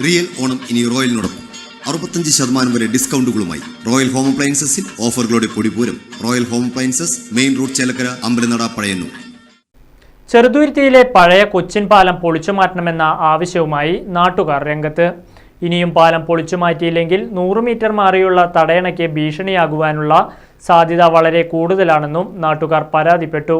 Real Onam ഇനി റോയലിനോടൊപ്പം. അറുപത്തഞ്ച് ശതമാനം വരെ ഡിസ്കൗണ്ടുകളുമായി റോയൽ ഹോം അപ്ലയൻസസിൽ ഓഫറുകളുടെ പൊടിപൂരം royal home appliances main road Chelakkara Ambalanada Pazhayannur. ചെറുതുരുത്തിയിലെ പഴയ കൊച്ചിൻ പാലം പൊളിച്ചു മാറ്റണമെന്ന ആവശ്യവുമായി നാട്ടുകാർ രംഗത്ത്. ഇനിയും പാലം പൊളിച്ചു മാറ്റിയില്ലെങ്കിൽ നൂറ് മീറ്റർ മാറിയുള്ള തടയണയ്ക്ക് ഭീഷണിയാകുവാനുള്ള സാധ്യത വളരെ കൂടുതലാണെന്നും നാട്ടുകാർ പരാതിപ്പെട്ടു.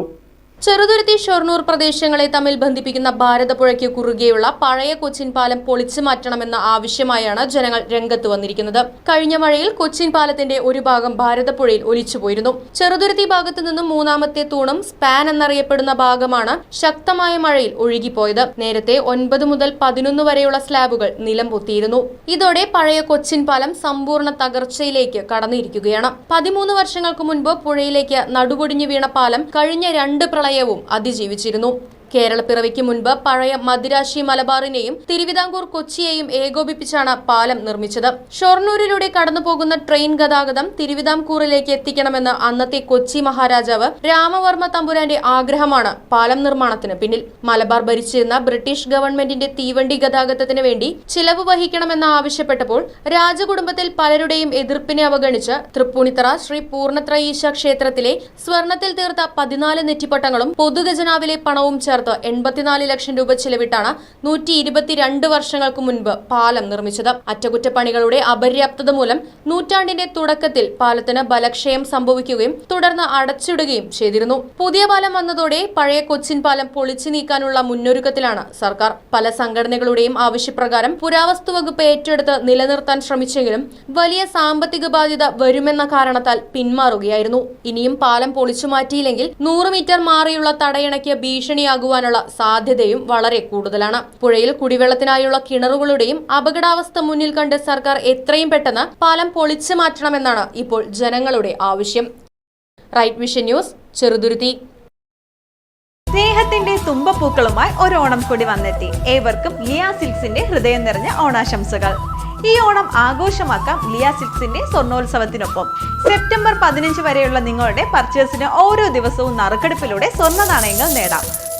ചെറുതുരുത്തി ഷൊർണൂർ പ്രദേശങ്ങളെ തമ്മിൽ ബന്ധിപ്പിക്കുന്ന ഭാരതപ്പുഴയ്ക്ക് കുറുകെയുള്ള പഴയ കൊച്ചിൻ പാലം പൊളിച്ചു മാറ്റണമെന്ന ആവശ്യമായാണ് ജനങ്ങൾ രംഗത്ത് വന്നിരിക്കുന്നത്. കഴിഞ്ഞ മഴയിൽ കൊച്ചിൻ പാലത്തിന്റെ ഒരു ഭാഗം ഭാരതപ്പുഴയിൽ ഒലിച്ചുപോയിരുന്നു. ചെറുതുരുത്തി ഭാഗത്തു നിന്നും മൂന്നാമത്തെ തൂണും സ്പാൻ എന്നറിയപ്പെടുന്ന ഭാഗമാണ് ശക്തമായ മഴയിൽ ഒഴുകിപ്പോയത്. നേരത്തെ ഒൻപത് മുതൽ പതിനൊന്ന് വരെയുള്ള സ്ലാബുകൾ നിലം പൊത്തിയിരുന്നു ഇതോടെ പഴയ കൊച്ചിൻ പാലം സമ്പൂർണ തകർച്ചയിലേക്ക് കടന്നിരിക്കുകയാണ്. പതിമൂന്ന് വർഷങ്ങൾക്ക് മുൻപ് പുഴയിലേക്ക് നടുപൊടിഞ്ഞു വീണ പാലം കഴിഞ്ഞ രണ്ട് പ്രളയവും അതിജീവിച്ചിരുന്നു കേരളപ്പിറവിക്ക് മുൻപ് പഴയ മദിരാശി മലബാറിനെയും തിരുവിതാംകൂർ കൊച്ചിയെയും ഏകോപിപ്പിച്ചാണ് പാലം നിർമ്മിച്ചത്. ഷൊർണൂരിലൂടെ കടന്നുപോകുന്ന ട്രെയിൻ ഗതാഗതം തിരുവിതാംകൂറിലേക്ക് എത്തിക്കണമെന്ന് അന്നത്തെ കൊച്ചി മഹാരാജാവ് രാമവർമ്മ തമ്പുരാന്റെ ആഗ്രഹമാണ് പാലം നിർമ്മാണത്തിന് പിന്നിൽ. മലബാർ ഭരിച്ചിരുന്ന ബ്രിട്ടീഷ് ഗവൺമെന്റിന്റെ തീവണ്ടി ഗതാഗതത്തിന് വേണ്ടി ചിലവ് വഹിക്കണമെന്ന് ആവശ്യപ്പെട്ടപ്പോൾ രാജകുടുംബത്തിൽ പലരുടെയും എതിർപ്പിനെ അവഗണിച്ച് തൃപ്പൂണിത്തറ ശ്രീ പൂർണത്രയീശ ക്ഷേത്രത്തിലെ സ്വർണത്തിൽ തീർത്ത പതിനാല് നെറ്റിപ്പട്ടങ്ങളും പൊതുഖജനാവിലെ പണവും ചേർത്ത് എൺപത്തിനാല് ലക്ഷം രൂപ ചെലവിട്ടാണ് നൂറ്റി ഇരുപത്തിരണ്ട് വർഷങ്ങൾക്ക് മുൻപ് പാലം നിർമ്മിച്ചത്. അറ്റകുറ്റപ്പണികളുടെ അപര്യാപ്തത മൂലം നൂറ്റാണ്ടിന്റെ തുടക്കത്തിൽ പാലത്തിന് ബലക്ഷയം സംഭവിക്കുകയും തുടർന്ന് അടച്ചിടുകയും ചെയ്തിരുന്നു. പുതിയ പാലം വന്നതോടെ പഴയ കൊച്ചിൻ പാലം പൊളിച്ചു നീക്കാനുള്ള മുന്നൊരുക്കത്തിലാണ് സർക്കാർ. പല സംഘടനകളുടെയും ആവശ്യപ്രകാരം പുരാവസ്തു വകുപ്പ് ഏറ്റെടുത്ത് നിലനിർത്താൻ ശ്രമിച്ചെങ്കിലും വലിയ സാമ്പത്തിക ബാധ്യത വരുമെന്ന കാരണത്താൽ പിന്മാറുകയായിരുന്നു. ഇനിയും പാലം പൊളിച്ചു മാറ്റിയില്ലെങ്കിൽ നൂറ് മീറ്റർ മാറിയുള്ള തടയണയ്ക്ക് ഭീഷണിയാകുവാനുള്ള സാധ്യതയും വളരെ കൂടുതലാണ്. പുഴയിൽ കുടിവെള്ളത്തിനായുള്ള കിണറുകളുടെയും അപകടാവസ്ഥ മുന്നിൽ കണ്ട് സർക്കാർ എത്രയും പെട്ടെന്ന് പാലം പൊളിച്ചു മാറ്റണമെന്നാണ് ഇപ്പോൾ ജനങ്ങളുടെ ആവശ്യം. Right vision news Cheruthuruthy. സ്നേഹത്തിന്റെ തുമ്പപ്പൂക്കളുമായി ഒരു ഓണം കൂടി വന്നെത്തി. ഏവർക്കും ലിയാ സിൽക്സിന്റെ ഹൃദയം നിറഞ്ഞ ഓണാശംസകൾ. ഈ ഓണം ആഘോഷമാക്കാം ലിയ സിൽക്സിന്റെ സ്വർണോത്സവത്തിനൊപ്പം സെപ്റ്റംബർ പതിനഞ്ച് വരെയുള്ള നിങ്ങളുടെ പർച്ചേസിന് ഓരോ ദിവസവും നറുക്കെടുപ്പിലൂടെ സ്വർണ നാണയങ്ങൾ നേടാം.